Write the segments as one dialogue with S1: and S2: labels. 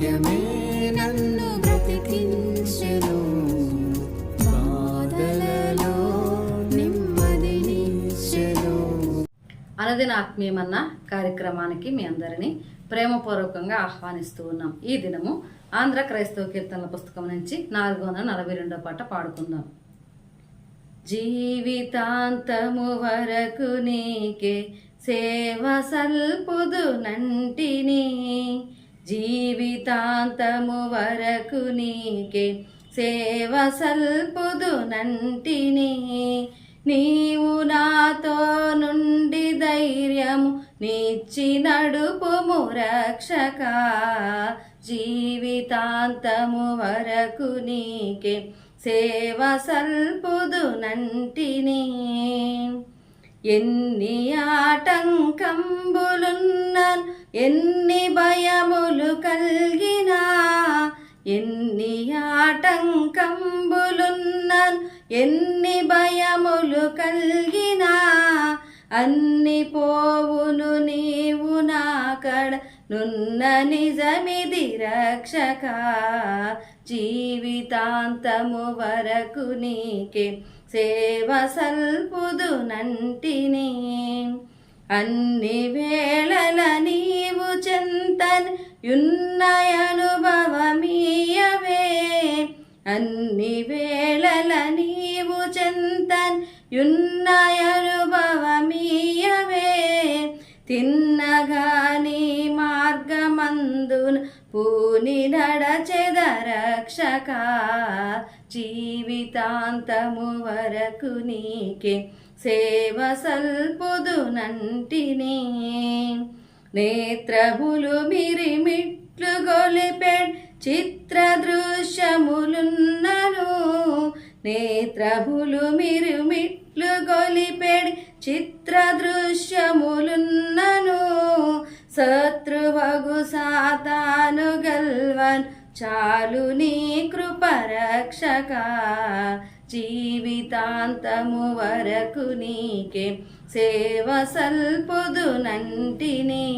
S1: వాక్యమే నన్ను బ్రతికించెను. బాధలలో నెమ్మదినిచ్చెను
S2: ఆత్మీయమన్న కార్యక్రమానికి మీ అందరినీ ప్రేమపూర్వకంగా ఆహ్వానిస్తూ ఉన్నాం. ఈ దినము ఆంధ్ర క్రైస్తవ కీర్తనల పుస్తకం నుంచి నాలుగు వందల నలభై రెండో పాట పాడుకుందాం. జీవితాంతము వరకు నీకే సేవ సల్పుదు నంటిని. జీవితాంతము వరకు నీకే సేవ సల్పుదు నంటిని. నీవు నాతో నుండి ధైర్యము నిచ్చి నడుపుము రక్షక జీవితాంతము వరకు నీకే సేవ సల్పుదు నంటిని. ఎన్ని ఆటంకంబులున్నన్ ఎన్ని భయములు కలిగినా ఎన్ని ఆటంకంబులున్నన్ ఎన్ని భయములు కలిగినా అన్ని పోవును నీవు నాకడ నున్న నిజమిది రక్షక. జీవితాంతము వరకు నీకే సేవ సల్పుదు నంటిని అన్ని వేళల నీవు చింతన్ యున్నయనుభవమీయవే. అన్ని వేళల నీవు చింతన్ యున్నయనుభవమీయవే. తిన్నగాని మార్గమందున పూని నడచెద రక్షక జీవితాంతము వరకు నీకే సేవ సల్పుదు నంటిని. నేత్రములు మిరిమిట్లు గొలిపెడ్ చిత్ర దృశ్యములున్నను. నేత్రములు మిరుమిట్లు గొలిపెడ్ చిత్ర దృశ్యములున్నను. శత్రువగు సాతాను గల్వన్ చాలు నీ కృపరక్షక. జీవితాంతము వరకు నీకే సేవ సల్పుదు నంటిని.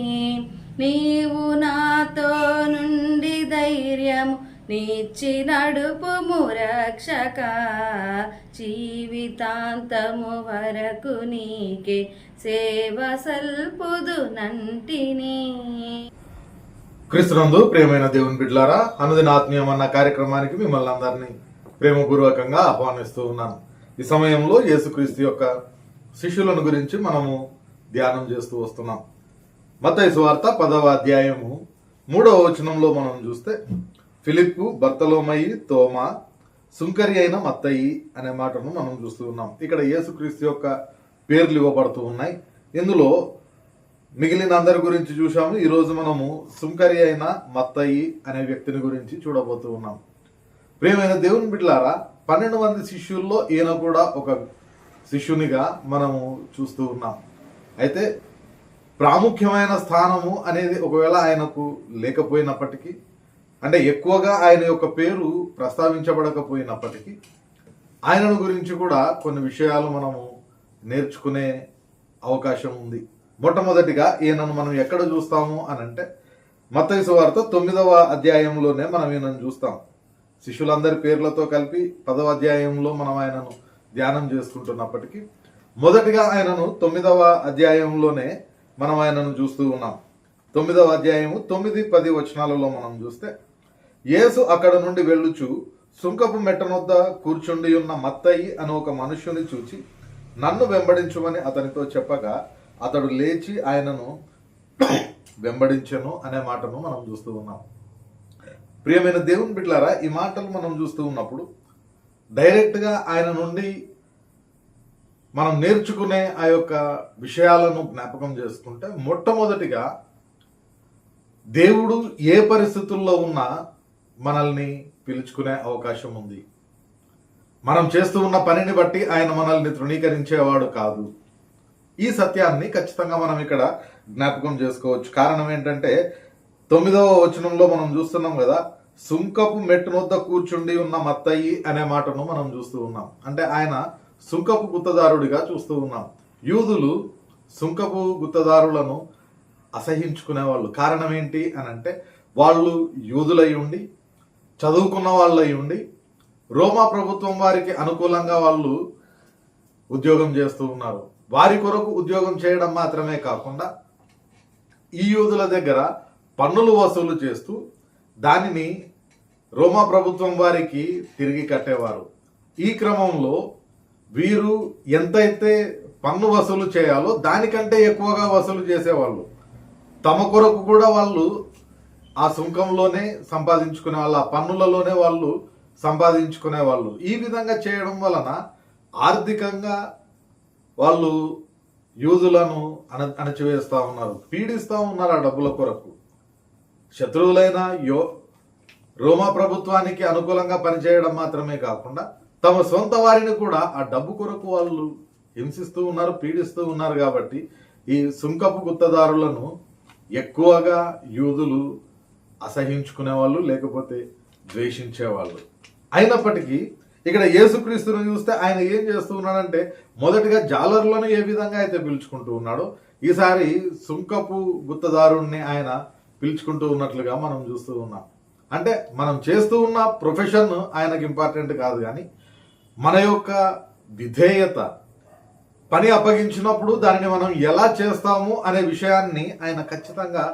S2: నీవు నాతో నుండి ధైర్యము నీచి నడుపుము రక్షక. జీవితాంతము వరకు నీకే సేవ సల్పుదు నంటిని.
S3: క్రీస్తునందు ప్రియమైన దేవుని బిడ్లారా అనుదిన అన్న కార్యక్రమానికి మిమ్మల్ని అందరినీ ప్రేమపూర్వకంగా ఆహ్వానిస్తూ ఉన్నాను. ఈ సమయంలో యేసుక్రీస్తు యొక్క శిష్యులను గురించి మనము ధ్యానం చేస్తూ వస్తున్నాం. మత్తయి వార్త పదవ అధ్యాయము మూడవ వచనంలో మనం చూస్తే ఫిలిప్పు భర్తలోమయి తోమ సుంకరి అయిన మత్తయి అనే మాటను మనం చూస్తూ ఉన్నాం. ఇక్కడ యేసుక్రీస్తు యొక్క పేర్లు ఇవ్వబడుతూ ఉన్నాయి. ఇందులో మిగిలిన అందరి గురించి చూసాము ఈరోజు మనము సుంకరి అయిన మత్తయి అనే వ్యక్తిని గురించి చూడబోతూ ఉన్నాం. ప్రియమైన దేవుని బిడ్లారా పన్నెండు మంది శిష్యుల్లో ఈయన కూడా ఒక శిష్యునిగా మనము చూస్తూ ఉన్నాం. అయితే ప్రాముఖ్యమైన స్థానము అనేది ఒకవేళ ఆయనకు లేకపోయినప్పటికీ అంటే ఎక్కువగా ఆయన యొక్క పేరు ప్రస్తావించబడకపోయినప్పటికీ ఆయనను గురించి కూడా కొన్ని విషయాలు మనము నేర్చుకునే అవకాశం ఉంది. మొట్టమొదటిగా ఈయనను మనం ఎక్కడ చూస్తాము అని అంటే మత్తయసు వార్త తొమ్మిదవ అధ్యాయంలోనే మనం ఈయనను చూస్తాం. శిష్యులందరి పేర్లతో కలిపి పదవ అధ్యాయంలో మనం ఆయనను ధ్యానం చేసుకుంటున్నప్పటికీ మొదటిగా ఆయనను తొమ్మిదవ అధ్యాయంలోనే మనం ఆయనను చూస్తూ ఉన్నాం. తొమ్మిదవ అధ్యాయము తొమ్మిది పది వచనాలలో మనం చూస్తే యేసు అక్కడ నుండి వెళ్ళుచు సుంకపు మెట్టనొద్ద కూర్చుండి ఉన్న మత్తయి అని ఒక మనుష్యుని చూచి నన్ను వెంబడించుమని అతనితో చెప్పగా అతడు లేచి ఆయనను వెంబడించెను అనే మాటను మనం చూస్తూ ఉన్నాం. ప్రియమైన దేవుని బిడ్లారా ఈ మాటలు మనం చూస్తూ ఉన్నప్పుడు డైరెక్ట్గా ఆయన నుండి మనం నేర్చుకునే ఆ యొక్క విషయాలను జ్ఞాపకం చేసుకుంటే మొట్టమొదటిగా దేవుడు ఏ పరిస్థితుల్లో ఉన్నా మనల్ని పిలుచుకునే అవకాశం ఉంది. మనం చేస్తూ ఉన్న పనిని బట్టి ఆయన మనల్ని తృణీకరించేవాడు కాదు. ఈ సత్యాన్ని ఖచ్చితంగా మనం ఇక్కడ జ్ఞాపకం చేసుకోవచ్చు. కారణం ఏంటంటే తొమ్మిదవ వచనంలో మనం చూస్తున్నాం కదా సుంకపు మెట్టునొద్ద కూర్చుండి ఉన్న మత్తయి అనే మాటను మనం చూస్తూ ఉన్నాం. అంటే ఆయన సుంకపు గుత్తదారుడిగా చూస్తూ ఉన్నాం. యూదులు సుంకపు గుత్తదారులను అసహించుకునేవాళ్ళు. కారణం ఏంటి అని అంటే వాళ్ళు యూదులై ఉండి చదువుకున్న వాళ్ళై ఉండి రోమా ప్రభుత్వం వారికి అనుకూలంగా వాళ్ళు ఉద్యోగం చేస్తూ ఉన్నారు. వారి కొరకు ఉద్యోగం చేయడం మాత్రమే కాకుండా ఈ యూదుల దగ్గర పన్నులు వసూలు చేస్తూ దానిని రోమా ప్రభుత్వం వారికి తిరిగి కట్టేవారు. ఈ క్రమంలో వీరు ఎంతైతే పన్ను వసూలు చేయాలో దానికంటే ఎక్కువగా వసూలు చేసేవాళ్ళు. తమ కొరకు కూడా వాళ్ళు ఆ సుంకంలోనే సంపాదించుకునే వాళ్ళు ఆ పన్నులలోనే వాళ్ళు సంపాదించుకునే వాళ్ళు ఈ విధంగా చేయడం వలన ఆర్థికంగా వాళ్ళు యూదులను అణ అణచివేస్తూ ఉన్నారు పీడిస్తూ ఉన్నారు ఆ డబ్బుల కొరకు. శత్రువులైన యో రోమా ప్రభుత్వానికి అనుకూలంగా పనిచేయడం మాత్రమే కాకుండా తమ సొంత వారిని కూడా ఆ డబ్బు కొరకు వాళ్ళు హింసిస్తూ ఉన్నారు పీడిస్తూ ఉన్నారు కాబట్టి ఈ సుంకపు గుత్తదారులను ఎక్కువగా యూదులు అసహించుకునేవాళ్ళు లేకపోతే ద్వేషించేవాళ్ళు. అయినప్పటికీ ఇక్కడ యేసుక్రీస్తుని చూస్తే ఆయన ఏం చేస్తూ ఉన్నాడంటే మొదటిగా జాలర్లను ఏ విధంగా అయితే పిలుచుకుంటూ ఉన్నాడో ఈసారి సుంకపు గుత్తదారుణ్ణి ఆయన పిలుచుకుంటూ ఉన్నట్లుగా మనం చూస్తూ ఉన్నాం. అంటే మనం చేస్తూ ఉన్న ప్రొఫెషన్ ఆయనకు ఇంపార్టెంట్ కాదు కానీ మన యొక్క విధేయత పని అప్పగించినప్పుడు దానిని మనం ఎలా చేస్తాము అనే విషయాన్ని ఆయన ఖచ్చితంగా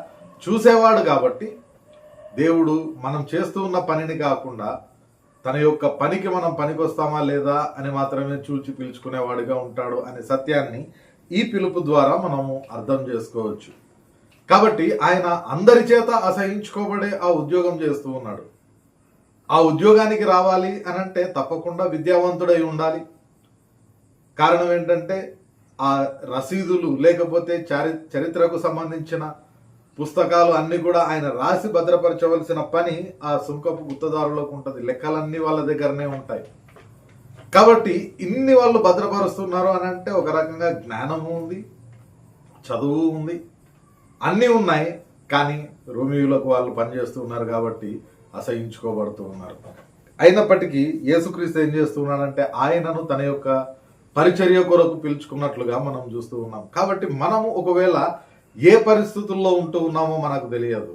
S3: చూసేవాడు కాబట్టి దేవుడు మనం చేస్తూ ఉన్న పనిని కాకుండా తన యొక్క పనికి మనం పనికొస్తామా లేదా అని మాత్రమే చూచి పిలుచుకునేవాడిగా ఉంటాడు అనే సత్యాన్ని ఈ పిలుపు ద్వారా మనము అర్థం చేసుకోవచ్చు. కాబట్టి ఆయన అందరి చేత అసహించుకోబడే ఆ ఉద్యోగం చేస్తూ ఉన్నాడు. ఆ ఉద్యోగానికి రావాలి అని అంటే తప్పకుండా విద్యావంతుడై ఉండాలి. కారణం ఏంటంటే ఆ రసీదులు లేకపోతే చారి చరిత్రకు సంబంధించిన పుస్తకాలు అన్ని కూడా ఆయన రాసి భద్రపరచవలసిన పని ఆ సుంకపు గుత్తదారులకు ఉంటుంది. లెక్కలన్నీ వాళ్ళ దగ్గరనే ఉంటాయి. కాబట్టి ఇన్ని వాళ్ళు భద్రపరుస్తున్నారు అని అంటే ఒక రకంగా జ్ఞానము ఉంది చదువు ఉంది అన్నీ ఉన్నాయి. కానీ రోమియోలకు వాళ్ళు పనిచేస్తూ ఉన్నారు కాబట్టి అసహించుకోబడుతూ ఉన్నారు. అయినప్పటికీ యేసుక్రీస్తు ఏం చేస్తూ ఉన్నాడంటే ఆయనను తన యొక్క పరిచర్య కొరకు పిలుచుకున్నట్లుగా మనం చూస్తూ ఉన్నాం. కాబట్టి మనము ఒకవేళ ఏ పరిస్థితుల్లో ఉంటూ ఉన్నామో మనకు తెలియదు.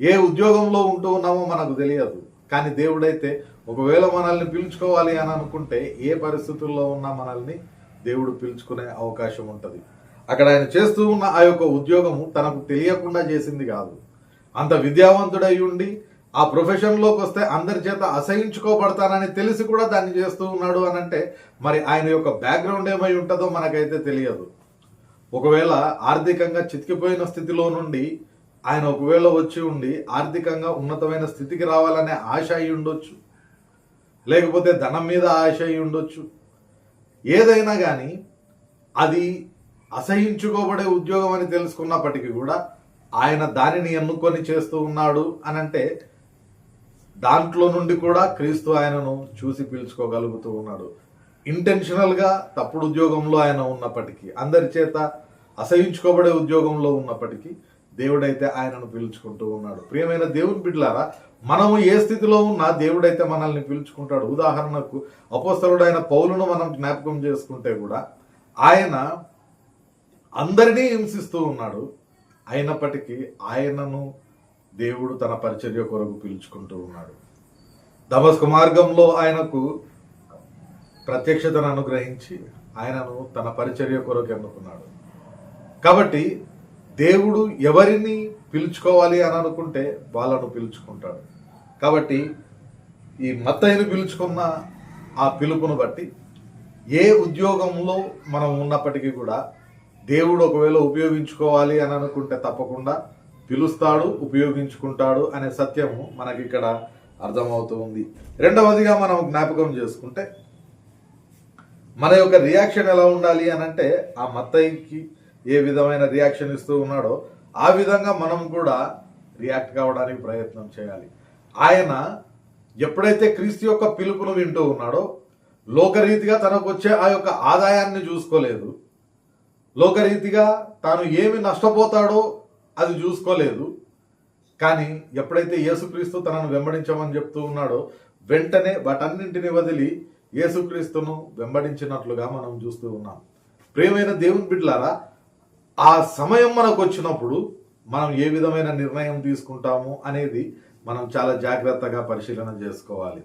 S3: ఏ ఉద్యోగంలో ఉంటూ ఉన్నామో మనకు తెలియదు. కానీ దేవుడైతే ఒకవేళ మనల్ని పిలుచుకోవాలి అని అనుకుంటే ఏ పరిస్థితుల్లో ఉన్నా మనల్ని దేవుడు పిలుచుకునే అవకాశం ఉంటుంది. అక్కడ ఆయన చేస్తూ ఉన్న ఆ యొక్క ఉద్యోగము తనకు తెలియకుండా చేసింది కాదు. అంత విద్యావంతుడై ఉండి ఆ ప్రొఫెషన్లోకి వస్తే అందరి చేత అసహించుకోబడతానని తెలిసి కూడా దాన్ని చేస్తూ ఉన్నాడు అనంటే మరి ఆయన యొక్క బ్యాక్గ్రౌండ్ ఏమై ఉంటుందో మనకైతే తెలియదు. ఒకవేళ ఆర్థికంగా చితికిపోయిన స్థితిలో నుండి ఆయన ఒకవేళ వచ్చి ఉండి ఆర్థికంగా ఉన్నతమైన స్థితికి రావాలనే ఆశ అయి ఉండొచ్చు. లేకపోతే ధనం మీద ఆశ అయి ఉండొచ్చు. ఏదైనా కానీ అది అసహించుకోబడే ఉద్యోగం అని తెలుసుకున్నప్పటికీ కూడా ఆయన దానిని ఎన్నుకొని చేస్తూ ఉన్నాడు అని అంటే దాంట్లో నుండి కూడా క్రీస్తు ఆయనను చూసి పిలుచుకోగలుగుతూ ఉన్నాడు. ఇంటెన్షనల్గా తప్పుడు ఉద్యోగంలో ఆయన ఉన్నప్పటికీ అందరి చేత అసహించుకోబడే ఉద్యోగంలో ఉన్నప్పటికీ దేవుడైతే ఆయనను పిలుచుకుంటూ ఉన్నాడు. ప్రియమైన దేవుని బిడ్డలారా మనము ఏ స్థితిలో ఉన్నా దేవుడైతే మనల్ని పిలుచుకుంటాడు. ఉదాహరణకు అపోస్తలుడైన పౌలును మనం జ్ఞాపకం చేసుకుంటే కూడా ఆయన అందరినీ హింసిస్తూ ఉన్నాడు. అయినప్పటికీ ఆయనను దేవుడు తన పరిచర్య కొరకు పిలుచుకుంటూ ఉన్నాడు. దమస్కు మార్గంలో ఆయనకు ప్రత్యక్షతను అనుగ్రహించి ఆయనను తన పరిచర్య కొరకు ఎన్నుకున్నాడు. కాబట్టి దేవుడు ఎవరిని పిలుచుకోవాలి అని అనుకుంటే వాళ్ళను పిలుచుకుంటాడు. కాబట్టి ఈ మత్తయిని పిలుచుకున్న ఆ పిలుపును బట్టి ఏ ఉద్యోగంలో మనం ఉన్నప్పటికీ కూడా దేవుడు ఒకవేళ ఉపయోగించుకోవాలి అని అనుకుంటే తప్పకుండా పిలుస్తాడు ఉపయోగించుకుంటాడు అనే సత్యము మనకి ఇక్కడ అర్థమవుతూ ఉంది. రెండవదిగా మనం జ్ఞాపకం చేసుకుంటే మన యొక్క రియాక్షన్ ఎలా ఉండాలి అని అంటే ఆ మత్తయికి ఏ విధమైన రియాక్షన్ ఇస్తూ ఉన్నాడో ఆ విధంగా మనం కూడా రియాక్ట్ కావడానికి ప్రయత్నం చేయాలి. ఆయన ఎప్పుడైతే క్రీస్తు యొక్క పిలుపును వింటూ ఉన్నాడో లోకరీతిగా తనకు వచ్చే ఆ యొక్క ఆదాయాన్ని చూసుకోలేదు. లోకరీతిగా తాను ఏమి నష్టపోతాడో అది చూసుకోలేదు. కానీ ఎప్పుడైతే యేసుక్రీస్తు తనను వెంబడించమని చెప్తూ ఉన్నాడో వెంటనే వాటన్నింటిని వదిలి యేసుక్రీస్తును వెంబడించినట్లుగా మనం చూస్తూ ఉన్నాం. ప్రేమైన దేవుని బిడ్డలారా ఆ సమయం మనకు వచ్చినప్పుడు మనం ఏ విధమైన నిర్ణయం తీసుకుంటాము అనేది మనం చాలా జాగ్రత్తగా పరిశీలన చేసుకోవాలి.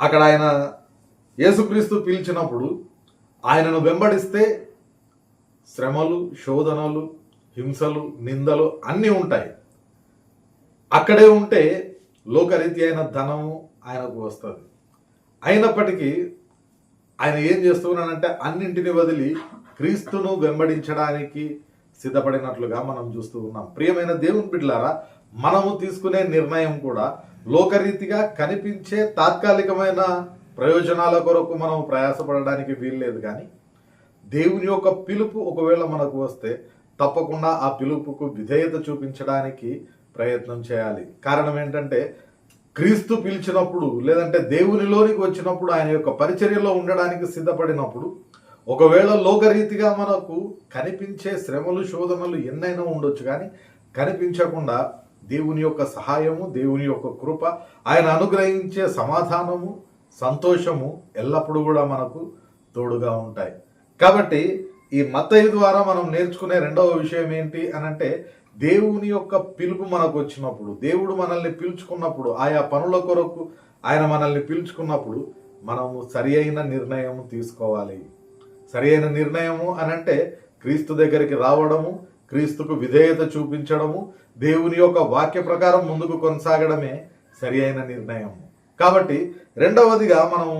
S3: అక్కడ ఆయన యేసుక్రీస్తు పిలిచినప్పుడు ఆయనను వెంబడిస్తే శ్రమలు శోధనలు హింసలు నిందలు అన్నీ ఉంటాయి. అక్కడే ఉంటే లోకరీతి అయిన ధనము ఆయనకు వస్తుంది. అయినప్పటికీ ఆయన ఏం చేస్తున్నానంటే అన్నింటిని వదిలి క్రీస్తును వెంబడించడానికి సిద్ధపడినట్లుగా మనం చూస్తూ ఉన్నాం. ప్రియమైన దేవుని బిడ్డలారా మనము తీసుకునే నిర్ణయం కూడా లోకరీతిగా కనిపించే తాత్కాలికమైన ప్రయోజనాల కొరకు మనం ప్రయాసపడడానికి వీల్లేదు కానీ దేవుని యొక్క పిలుపు ఒకవేళ మనకు వస్తే తప్పకుండా ఆ పిలుపుకు విధేయత చూపించడానికి ప్రయత్నం చేయాలి. కారణం ఏంటంటే క్రీస్తు పిలిచినప్పుడు లేదంటే దేవునిలోనికి వచ్చినప్పుడు ఆయన యొక్క పరిచర్యలో ఉండడానికి సిద్ధపడినప్పుడు ఒకవేళ లోకరీతిగా మనకు కనిపించే శ్రమలు శోధనలు ఎన్నైనా ఉండొచ్చు కానీ కనిపించకుండా దేవుని యొక్క సహాయము దేవుని యొక్క కృప ఆయన అనుగ్రహించే సమాధానము సంతోషము ఎల్లప్పుడూ కూడా మనకు తోడుగా ఉంటాయి. కాబట్టి ఈ మత్తయి ద్వారా మనం నేర్చుకునే రెండవ విషయం ఏంటి అని అంటే దేవుని యొక్క పిలుపు మనకు వచ్చినప్పుడు దేవుడు మనల్ని పిలుచుకున్నప్పుడు ఆయా పనుల కొరకు ఆయన మనల్ని పిలుచుకున్నప్పుడు మనము సరి అయిన నిర్ణయం తీసుకోవాలి. సరి అయిన నిర్ణయము అని అంటే క్రీస్తు దగ్గరికి రావడము క్రీస్తుకు విధేయత చూపించడము దేవుని యొక్క వాక్య ప్రకారం ముందుకు కొనసాగడమే సరి అయిన నిర్ణయం కాబట్టి రెండవదిగా మనము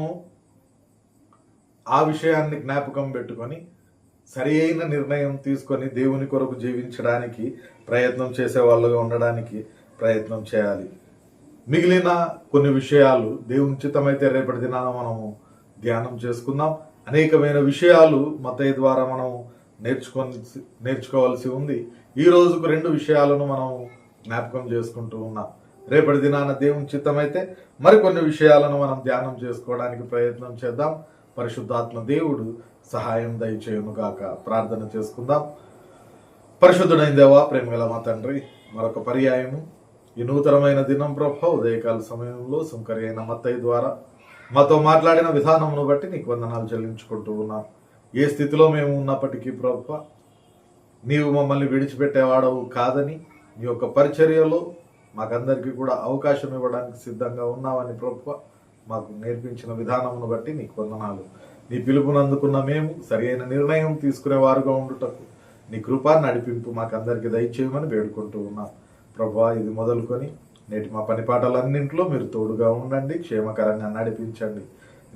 S3: ఆ విషయాన్ని జ్ఞాపకం పెట్టుకొని సరి అయిన నిర్ణయం తీసుకొని దేవుని కొరకు జీవించడానికి ప్రయత్నం చేసే వాళ్ళుగా ఉండడానికి ప్రయత్నం చేయాలి. మిగిలిన కొన్ని విషయాలు దేవుని చిత్తమైతే రేపటి దినాన మనము ధ్యానం చేసుకుందాం. అనేకమైన విషయాలు మతయ్య ద్వారా మనం నేర్చుకొని నేర్చుకోవాల్సి ఉంది. ఈ రోజుకు రెండు విషయాలను మనం జ్ఞాపకం చేసుకుంటూ ఉన్నాం. రేపటి దినాన దేవుని చిత్తమైతే మరికొన్ని విషయాలను మనం ధ్యానం చేసుకోవడానికి ప్రయత్నం చేద్దాం. పరిశుద్ధాత్మ దేవుడు సహాయం దయచేయునుగాక. ప్రార్థన చేసుకుందాం. పరిశుద్ధుడైన దేవా ప్రేమగల మా తండ్రి మరొక పర్యాయము. ఈ నూతనమైన దినం ప్రభ ఉదయకాల సమయంలో సుంకరి అయిన మత్తయ్య ద్వారా మాతో మాట్లాడిన విధానమును బట్టి నీకు వందనాలు చెల్లించుకుంటూ ఉన్నాం. ఏ స్థితిలో మేము ఉన్నప్పటికీ ప్రభ నీవు మమ్మల్ని విడిచిపెట్టేవాడవు కాదని నీ యొక్క పరిచర్యలో మాకందరికీ కూడా అవకాశం ఇవ్వడానికి సిద్ధంగా ఉన్నావని ప్రభు మాకు నేర్పించిన విధానమును బట్టి నీకు వందనాలు. నీ పిలుపును అందుకున్న మేము సరైన నిర్ణయం తీసుకునే వారుగా ఉండుటకు నీ కృపా నడిపింపు మాకందరికీ దయచేయమని వేడుకుంటూ ఉన్నాం. ప్రభా ఇది మొదలుకొని నేటి మా పనిపాటలన్నింటిలో మీరు తోడుగా ఉండండి క్షేమకరంగా నడిపించండి.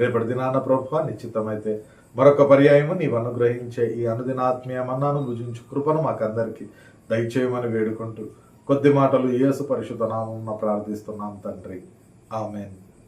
S3: రేపటి దినాన ప్రభు నిశ్చితమైతే మరొక పర్యాయము నీవు అనుగ్రహించే ఈ అనుదినాత్మీయమన్నాను మన్నాను భుజించు కృపను మాకందరికీ దయచేయమని వేడుకుంటూ కొద్ది మాటలు యేసు పరిశుద్ధ నామం ప్రార్థిస్తున్నాం తండ్రి. ఆమెన్.